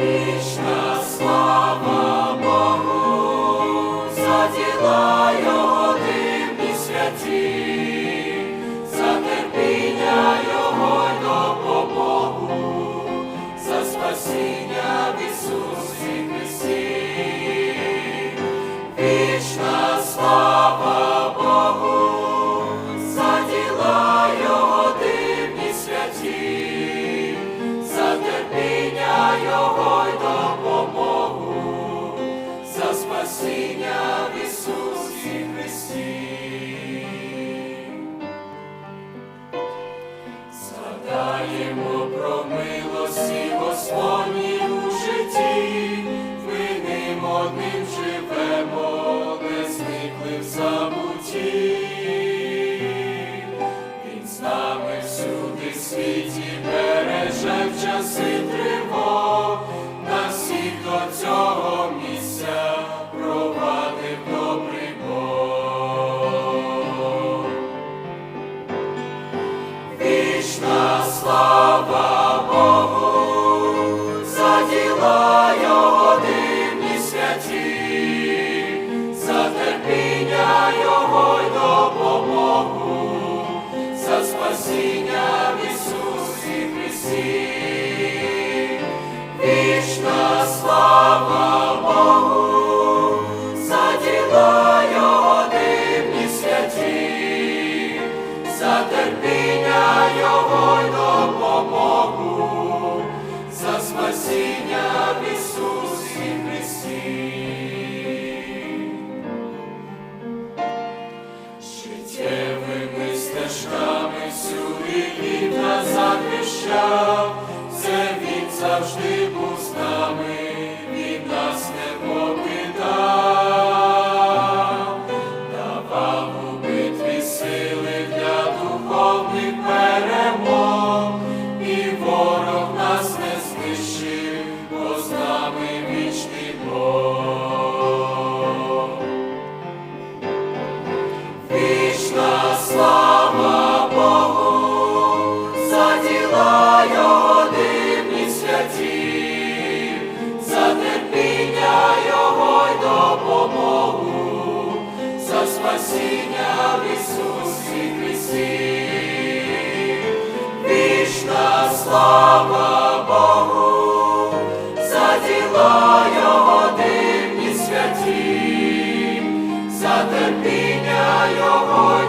Вічна слава Богу, за діла Його святі, спасіння в Ісусі Христі. Згадаємо про милості Господні у житті, ми ним одним живемо, не зникли в забутті. Він з нами всюди світі береже в часи тривог, за це він завжди був з нами, він нас не покидав, давав у битві сили для духовних перемог, і ворог нас не знищив, бо з нами вічний Бог. спасіння в Ісусі Христі, вічна слава Богу, за діла Його дивні святі, за терпіння Його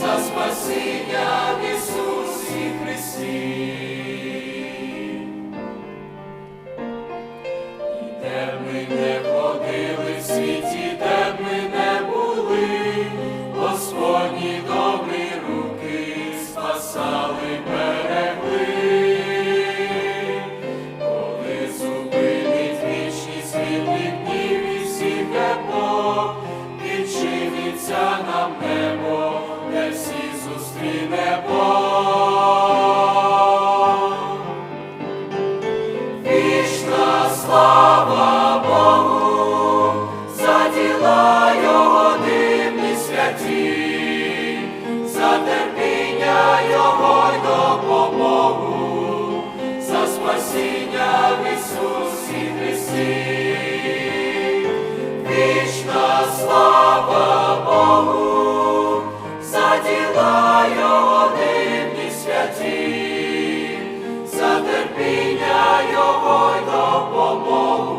за спасіння Ісусі Христі. Де ми не ходили світ. святі, за терпіння його й допомогу.